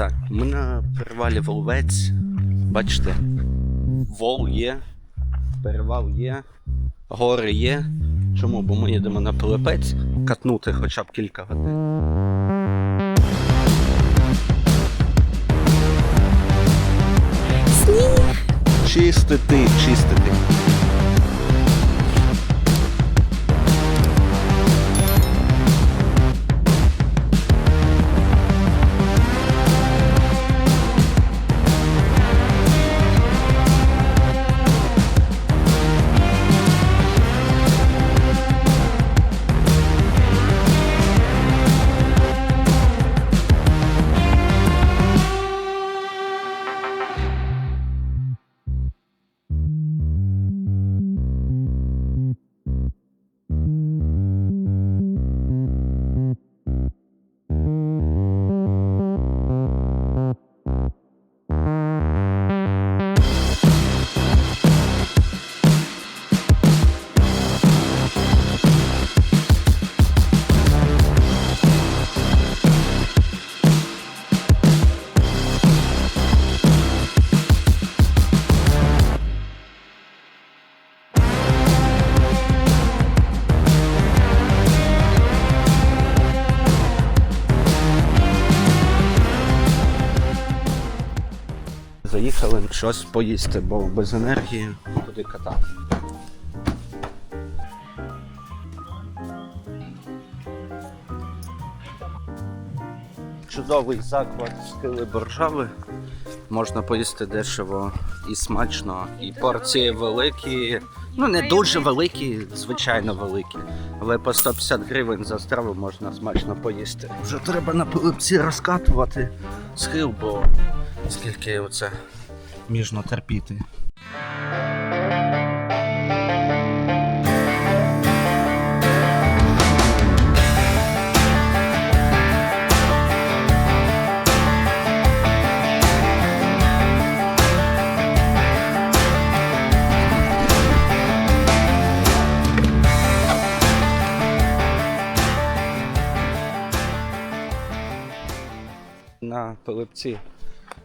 Так, ми на перевалі Воловець. Бачите, вол є, перевал є, гори є. Чому? Бо ми їдемо на Пилипець катнути хоча б кілька годин. Чистити, чистити. Щось поїсти, бо без енергії куди катати. Чудовий заклад скили боржави. Можна поїсти дешево і смачно, і порції великі. Ну не дуже великі, звичайно великі. Але по 150 гривень за страву можна смачно поїсти. Вже треба на пилипці розкатувати схил, бо скільки оце міжно терпіти. На пилипці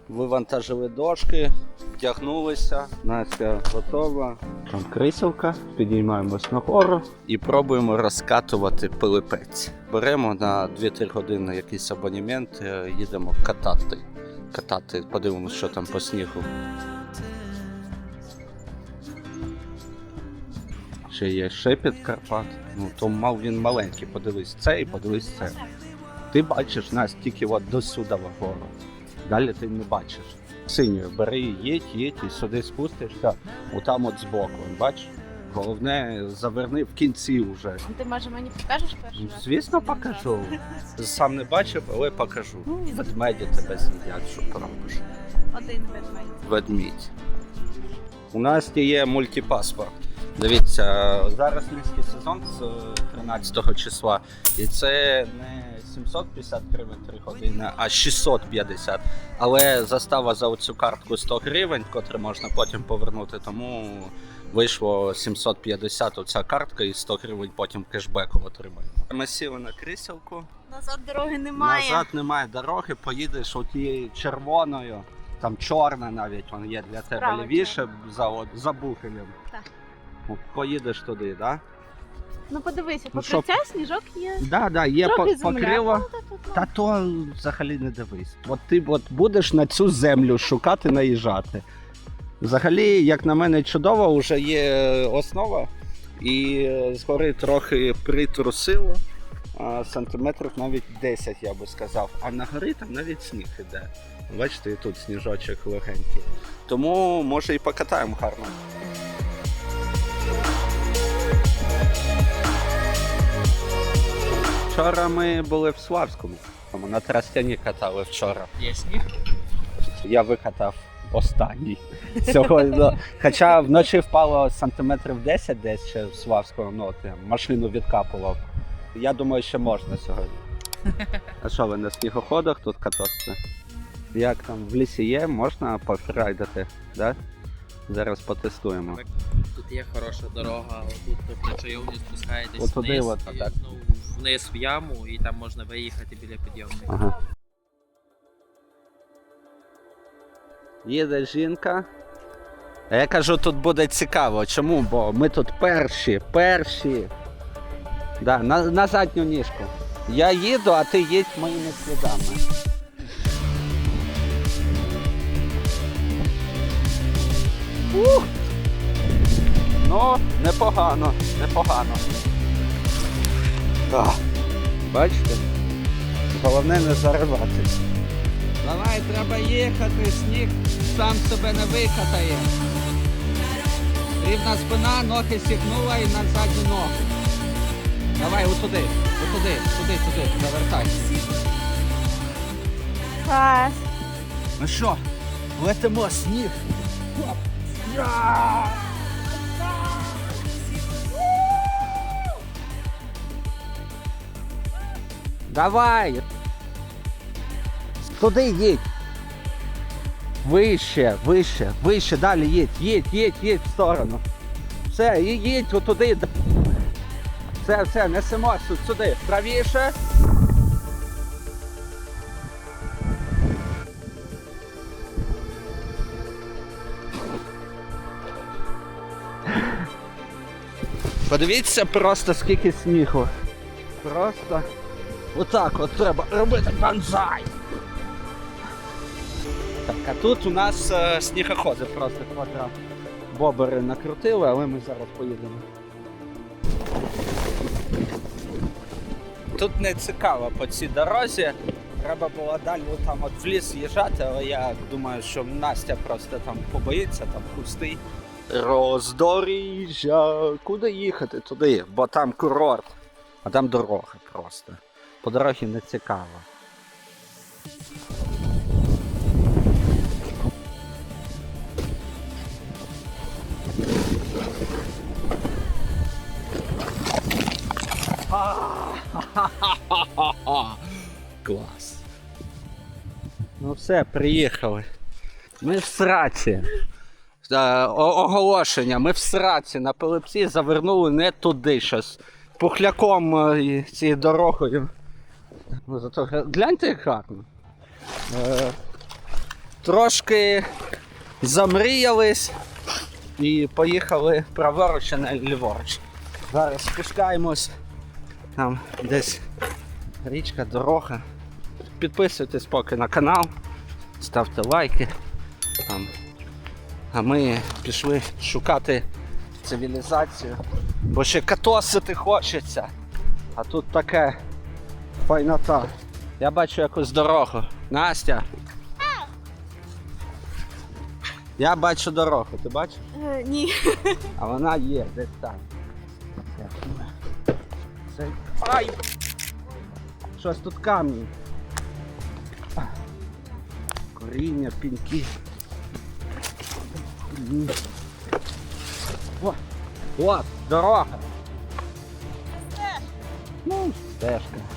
вивантажили дошки, вдягнулися, Настя готова. Там кріселка, підіймаємось на гору і пробуємо розкатувати пилипець. Беремо на 2-3 години якийсь абонемент, е, їдемо катати. Катати, подивимось, що там по снігу. Ще є шепіт Карпат. Ну, то мав він маленький, подивись це і подивись це. Ти бачиш нас тільки от до сюди вгору. Далі ти не бачиш. Синьою бери, їдь, їдь і сюди спустишся, отам от збоку. Бачиш? Головне, заверни в кінці вже. Ти може мені покажеш перший Ну, раз? Звісно, покажу. Сам не бачив, але покажу. Ну, ведмеді тебе з'їдять, що поробиш. Один ведмедь. Ведмідь. У нас є мультипаспорт. Дивіться, зараз львівський сезон з 13 числа. І це не 750 гривень 3 години, а 650. Але застава за оцю картку 100 гривень, котру можна потім повернути, тому вийшло 750 оця картка і 100 гривень потім кешбеку отримаємо. Ми сіли на кріселку. Назад дороги немає. Назад немає дороги, поїдеш отією червоною, там чорна навіть вона є для тебе Справа лівіше за, за Бухелем. Так. Поїдеш туди, так? Да? Ну подивися, Ну, покриття, сніжок є. Да, да, є Трохи по- земля. покриво. Ну, та- то взагалі не дивись. От ти от будеш на цю землю шукати, наїжджати. Взагалі, як на мене, чудово, вже є основа, і згори трохи притрусило. а, Сантиметрів навіть 10, я би сказав. А на горі там навіть сніг іде. Бачите, і тут сніжочок легенький. Тому може і покатаємо гарно. Вчора ми були в Славському. На Трастяні катали вчора. Є сніг? Я викатав останній сьогодні. Хоча вночі впало сантиметрів 10 десь ще в Славському, ну машину відкапував. Я думаю, що можна сьогодні. А що ви на снігоходах тут катосите? Як там в лісі є, можна пофрайдати, да? Зараз потестуємо. Тут є хороша дорога, тут тобто, при човні спускаєтесь Отуди вниз, от, і, так. ну, вниз в яму, і там можна виїхати біля підйомника. Ага. Їде жінка. А я кажу, тут буде цікаво. Чому? Бо ми тут перші, перші. Да, на, на задню ніжку. Я їду, а ти їдь моїми слідами. Ух! Ну, непогано, непогано. Так. Бачите? Головне не зариватись. Давай, треба їхати, сніг сам себе не викатає. Рівна спина, ноги сігнула і на задню ногу. Давай, отуди, отуди, туди, туди, завертай. Клас. Ну що, летимо сніг. Хоп. Давай. Туди їдь. Вище, вище, вище, далі їдь, їдь, їдь, їдь в сторону. Все, і їдь отуди. Все, все, несемо сюди. Правіше. Подивіться просто скільки снігу. Просто отак от треба робити банзай. Так, а тут у нас е, снігоходи просто квадрат. Бобери накрутили, але ми зараз поїдемо. Тут не цікаво по цій дорозі. Треба було далі там от в ліс їжджати, але я думаю, що Настя просто там побоїться, там кусти. Роздоріжжя. Куди їхати? Туди, бо там курорт, а там дорога просто. По дорозі не цікаво. Клас. Ну все, приїхали. Ми в сраці. Е, о- оголошення. Ми в сраці на Пилипці завернули не туди щось. Пухляком е, і цією дорогою. Ну, зато гляньте, як гарно. Е, трошки замріялись і поїхали праворуч, а не ліворуч. Зараз спускаємось. Там десь річка, дорога. Підписуйтесь поки на канал, ставте лайки. Там. А ми пішли шукати цивілізацію. Бо ще катосити хочеться. А тут таке файнота. Я бачу якусь дорогу. Настя. Я бачу дорогу, ти бачиш? Е, ні. А вона є десь там. Це... Ай! Щось тут камні. Коріння, піньки. О, о, дорога. Ну, стежка.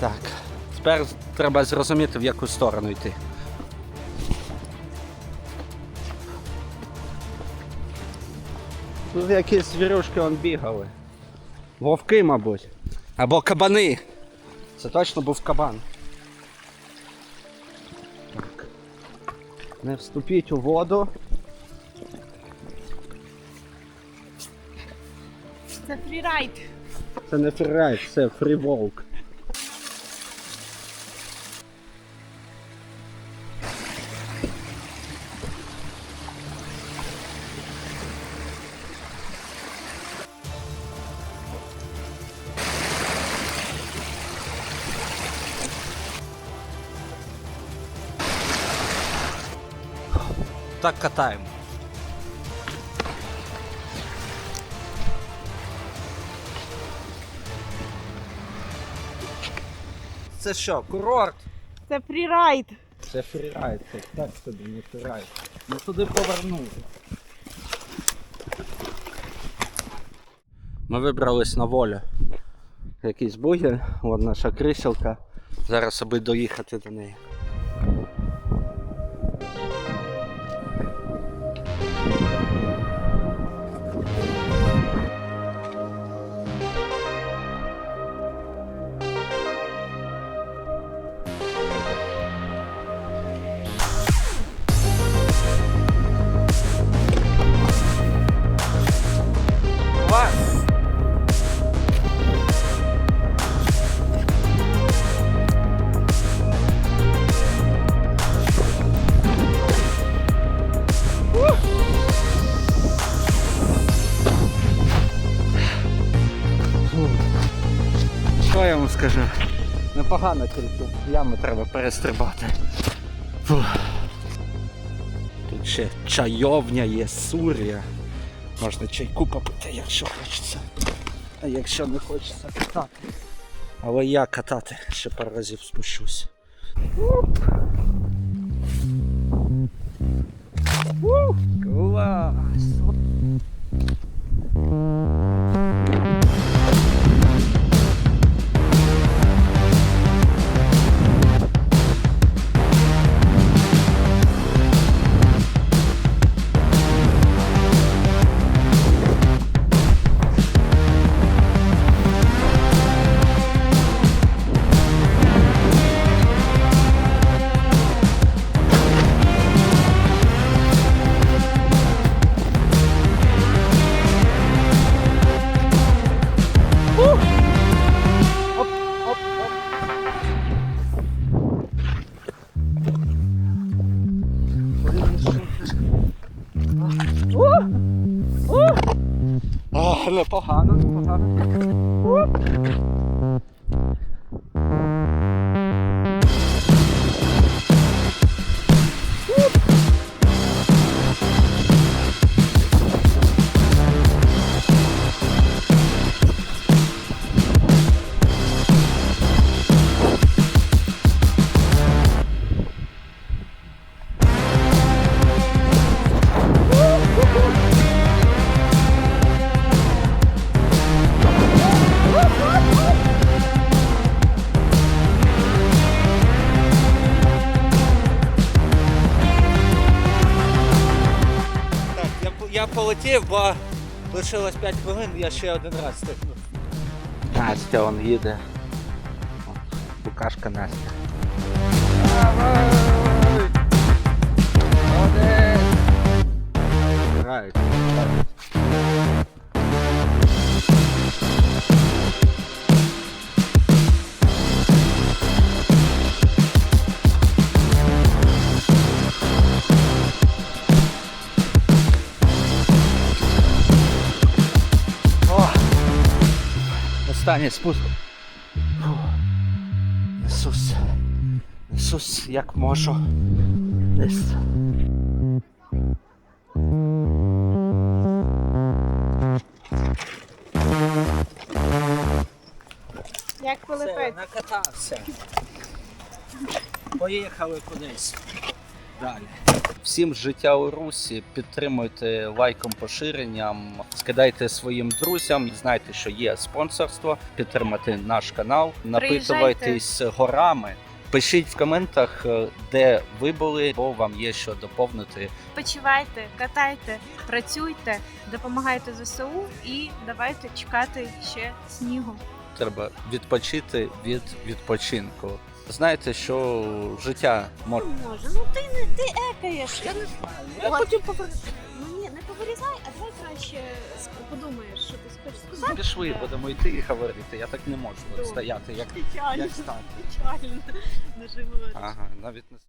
Так. Тепер треба зрозуміти, в яку сторону йти. Тут якісь звірюшки он бігали. Вовки, мабуть. Або кабани. Це точно був кабан. Так. Не вступіть у воду. Це фрірайд. Це не фрірайд, це фріволк. Так катаємо. Це що, курорт? Це фрірайд. Це фрірайд, це так собі не фрірайд. Ми туди повернули. Ми вибрались на волю. Якийсь бугель, от наша кріселка. Зараз аби доїхати до неї. Непогано тільки ями треба перестрибати. Фух. Тут ще чайовня є, сур'я. Можна чайку попити, якщо хочеться. А якщо не хочеться катати. Але я катати ще пару разів спущусь. Уп. Ух, Клас! Непогано, непогано. Я, полетів, бо лишилось 5 хвилин, я ще один раз стихнув. Настя он їде. О, Букашка Настя. Грають. Останній спуск. Фу. Несусь. Несусь як можу. Десь. Як полетить? накатався. Поїхали кудись. Далі. Всім життя у русі. Підтримуйте лайком, поширенням, скидайте своїм друзям. Знайте, що є спонсорство. Підтримати наш канал, напитувайтесь горами. Пишіть в коментах, е, де ви були, бо вам є що доповнити. Почивайте, катайте, працюйте, допомагайте ЗСУ і давайте чекати ще снігу. Треба відпочити від відпочинку. Знаєте, що життя може. Може, ну ти не ти екаєш. Я не знаю. Я потім Ну ні, не повирізай, а давай краще ск- подумаєш, що ти хочеш сказати. Пішли, будемо йти і говорити. Я так не можу стояти, як, Печально, як стати. печально. Говориш. Ага, навіть не